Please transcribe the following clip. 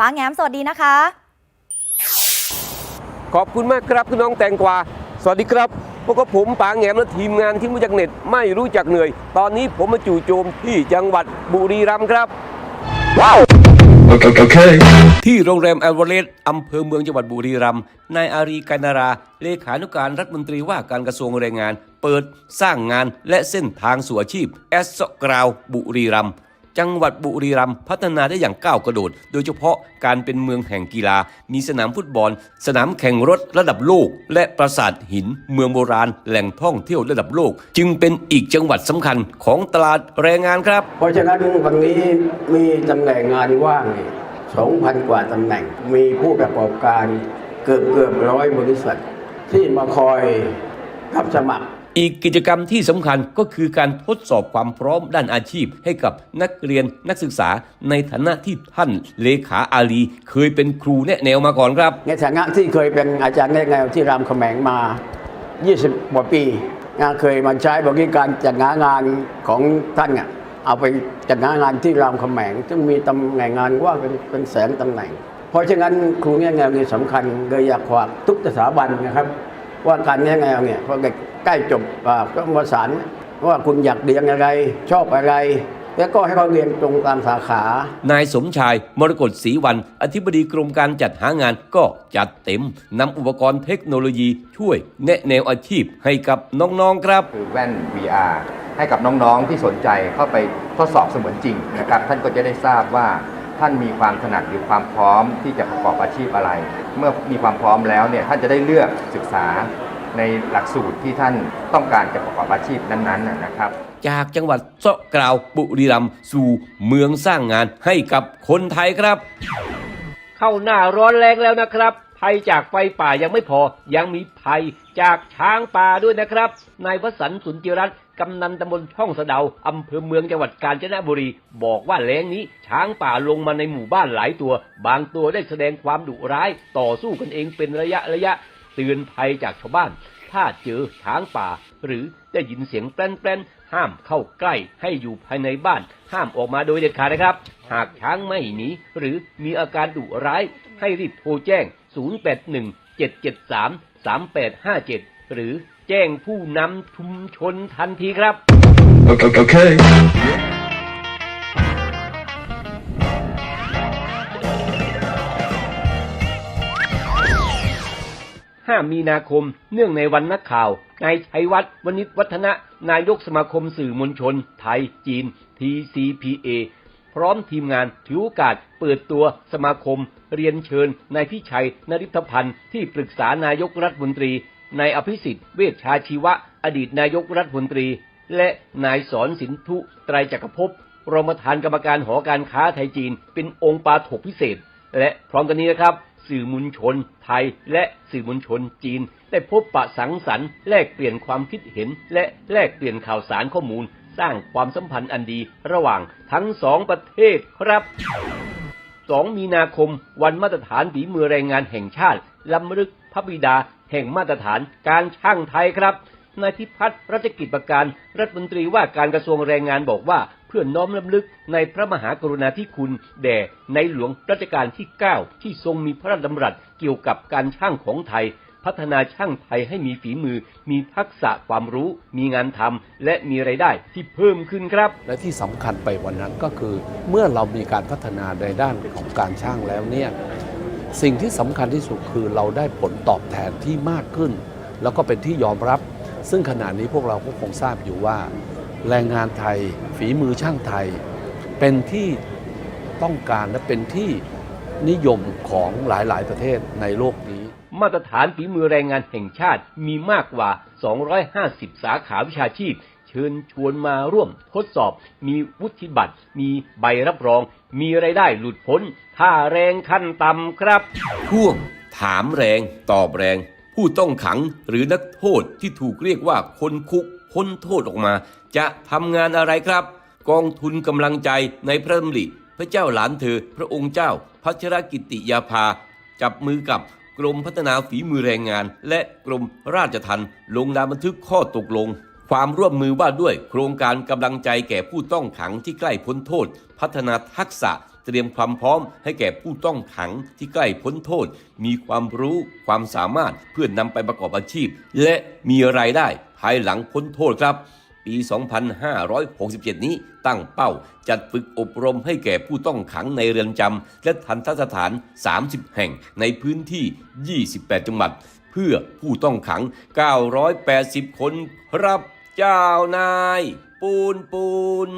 ป้าแง้มสวัสดีนะคะ ขอบคุณมากครับคุณน้องแตงกวา สวัสดีครับพวกบผมปางแหงมและทีมงานที่มาจากเน็ตไม่รู้จักเหนื่อย ตอนนี้ผมมาจู่โจมที่จังหวัดบุรีรัมย์ครับ Okay. okay. ที่โรงแรมแอลวาเรสอำเภอเมืองจังหวัดบุรีรัมย์ นายอารีกานารา เลขานุการรัฐมนตรีว่าการกระทรวงแรงงาน เปิดสร้างงานและเส้นทางสู่อาชีพ แอสโซกราวบุรีรัมย์ จังหวัดบุรีรัมย์พัฒนาได้อย่างก้าวกระโดด โดยเฉพาะการเป็นเมืองแห่งกีฬา มีสนามฟุตบอล สนามแข่งรถระดับโลก และปราสาทหิน เมืองโบราณ แหล่งท่องเที่ยวระดับโลก จึงเป็นอีกจังหวัดสำคัญของตลาดแรงงานครับ เพราะฉะนั้นวันนี้มีตำแหน่งงานว่างสองพันกว่าตำแหน่ง มีผู้ประกอบการเกือบเกือบร้อยบริษัท ที่มาคอยรับสมัคร อีกกิจกรรมที่สำคัญก็คือการทดสอบความพร้อมด้านอาชีพ ให้กับนักเรียนนักศึกษาในฐานะที่ท่านเลขาอาลี เคยเป็นครูแนะแนวมาก่อนครับ ในฐานะที่เคยเป็นอาจารย์ได้ไงที่รามคำแหงมา 20กว่าปีนเคยมาใช้บริการจัดงานงานของท่านอะเอาไปจัดงานงานที่รามคำแหงซึ่งมีตำแหน่งงานว่าเป็นเป็นแสนตำแหน่ง เพราะฉะนั้นครูเนี่ยแนวนี่สำคัญเลยอยากฝากทุกสถาบันนะครับ ว่าการเนี่ยแนวเนี่ยพอ ใกล้จบอ่าก็ประสานว่าคุณอยากเรียนอะไร ชอบอะไร แล้วก็ให้เขาเรียนตรงตามสาขา นายสมชาย มรกตศรีวัน อธิบดีกรมการจัดหางานก็จัดเต็มนำอุปกรณ์เทคโนโลยีช่วยแนะแนวอาชีพให้กับน้องๆครับ คือแว่น VR ให้กับน้องๆที่สนใจเข้าไปทดสอบเสมือนจริงนะครับ ท่านก็จะได้ทราบว่าท่านมีความถนัดหรือความพร้อมที่จะประกอบอาชีพอะไร เมื่อมีความพร้อมแล้วเนี่ยท่านจะได้เลือกศึกษา ในหลักสูตรที่ท่านต้องการจะประกอบอาชีพนั้นๆนะนะครับ จากจังหวัดเซาะกราวบุรีรัมย์สู่เมืองสร้างงานให้กับคนไทยครับ เข้าหน้าร้อนแรงแล้วนะครับ ภัยจากไฟป่ายังไม่พอยังมีภัยจากช้างป่าด้วยนะครับนายวสันต์สุนจิรัตน์กำนันตำบลช่องสะเดาอำเภอเมืองจังหวัดกาญจนบุรี บอกว่าแล้งนี้ ช้างป่าลงมาในหมู่บ้านหลายตัว บางตัวได้แสดงความดุร้าย ต่อสู้กันเองเป็นระยะระยะ เตือนภัยจากชาวบ้าน ถ้าเจอช้างป่า หรือได้ยินเสียงแปรนๆห้ามเข้าใกล้ให้อยู่ภายในบ้าน ห้ามออกมาโดยเด็ดขาดนะครับ หากช้างไม่หนีหรือมีอาการดุร้ายให้รีบโทรแจ้ง 081 773 3857 หรือแจ้งผู้นำชุมชนทันทีครับ Okay. 5 มีนาคม เนื่องในวันนักข่าว นายชัยวัฒน์วณิชวัฒนะ นายกสมาคมสื่อมวลชน ไทย จีน TCPA พร้อมทีมงานถือโอกาสเปิดตัวสมาคม เรียนเชิญนายพิชัยนริธพันธ์ที่ปรึกษานายกรัฐมนตรีนายอภิสิทธิ์เวชชาชีวะ อดีตนายกรัฐมนตรี และนายสอนสินทุไตรจักรภพรองประธานกรรมการหอการค้าไทยจีน เป็นองค์ปาถกพิเศษ และพร้อมกันนี้นะครับ สื่อมวลชน ไทยและสื่อมวลชนจีน ได้พบปะสังสรรค์แลกเปลี่ยนความคิดเห็น และแลกเปลี่ยนข่าวสารข้อมูล สร้างความสัมพันธ์อันดีระหว่างทั้งสองประเทศครับ 2 มีนาคม วันมาตรฐานฝีมือแรงงานแห่งชาติลำลึกพระบิดาแห่งมาตรฐานการช่างไทยครับ นายพิพัฒน์รัชกิจประการ รัฐมนตรีว่าการกระทรวงแรงงานบอกว่า เพื่อน้อมรำลึกในพระมหากรุณาธิคุณ แด่ในหลวงรัชกาลที่ 9 ที่ทรงมีพระราชดำรัสเกี่ยวกับการช่างของไทย พัฒนาช่างไทยให้มีฝีมือ มีทักษะความรู้ มีงานทำและมีไรายได้ที่เพิ่มขึ้นครับ และที่สำคัญไปวันนั้นก็คือ เมื่อเรามีการพัฒนาในด้านของการช่างแล้วเนี่ยสิ่งที่สำคัญที่สุดคือเราได้ผลตอบแทนที่มากขึ้น แล้วก็เป็นที่ยอมรับ ซึ่งขณะนี้พวกเราก็คงทราบอยู่ว่า แรงงานไทยฝีมือช่างไทย เป็นที่ต้องการและเป็นที่นิยมของหลาย ๆ ประเทศในโลกนี้ มาตรฐานฝีมือแรงงานแห่งชาติมีมากกว่า 250 สาขาวิชาชีพ เชิญชวนมาร่วมทดสอบ มีวุฒิบัตร มีใบรับรอง มีไรายได้หลุดพ้นค่าแรงขั้นต่ำครับช่วง ถามแรง ตอบแรง ผู้ต้องขังหรือนักโทษที่ถูกเรียกว่าคนคุกพ้นโทษออกมา จะทำงานอะไรครับ กองทุนกำลังใจในพระดำริพระเจ้าหลานเธอ พระองค์เจ้า พัชรกิติยาภา จับมือกับกรมพัฒนาฝีมือแรงงาน และกรมราชทัณฑ์ลงนามบันทึกข้อตกลง ความร่วมมือว่าด้วยโครงการกำลังใจแก่ผู้ต้องขังที่ใกล้พ้นโทษ พัฒนาทักษะ เตรียมความพร้อมให้แก่ผู้ต้องขังที่ใกล้พ้นโทษ มีความรู้ความสามารถเพื่อนนำไปประกอบอาชีพ และมีรายได้ภายหลังพ้นโทษครับ ปี 2567 นี้ตั้งเป้าจัดฝึกอบรมให้แก่ผู้ต้องขังในเรือนจำและทันทสถาน 30 แห่งในพื้นที่ 28 จังหวัด เพื่อผู้ต้องขัง 980 คนครับเจ้านาย ปูนปูน